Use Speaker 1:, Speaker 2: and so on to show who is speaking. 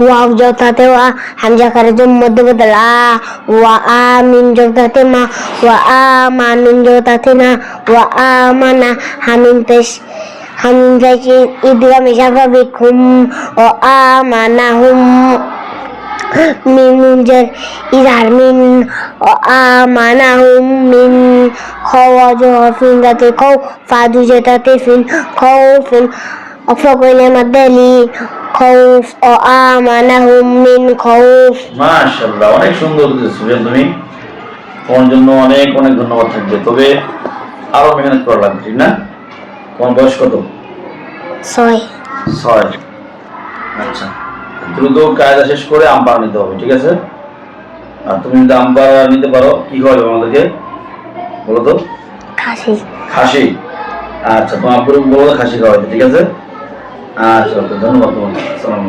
Speaker 1: Wow জতাতে ওয়া হামজা করে জম মধ্য বদল ওয়া আ মিন জতাতে মা, ওয়া আ মা নুন জতাতে না, ওয়া আ মানা হামিন পেশ হামিন পেশ ইদগাম স্বাভাবিক হুম ও আ মানা হুম মিন ও আ মানা হুম মিন খাওয়াজ ফিন যাতে খাও ফাদু যেটাতে ফিন খাও ফিন অফকইলে মাদালি খাউফ ও আ মানা খাউফ
Speaker 2: মাশাআল্লাহ অনেক সুন্দর সুজন তুমি। তোমার জন্য অনেক অনেক ধন্যবাদ থাকবে। তবে আরও মেহনত করা লাগবে ঠিক না? তোমার বয়স কত?
Speaker 1: ছয়।
Speaker 2: ছয়। আচ্ছা দ্রুত কায়দা শেষ করে আম্পার নিতে হবে ঠিক আছে? আর তুমি যদি আম্পার নিতে পারো কি হবে আমাদেরকে? বলো তো।
Speaker 1: খাসি।
Speaker 2: খাসি। আচ্ছা তোমার আব্বুর বলো খাসি খাওয়াইতে ঠিক আছে? আচ্ছা ধন্যবাদ তোমার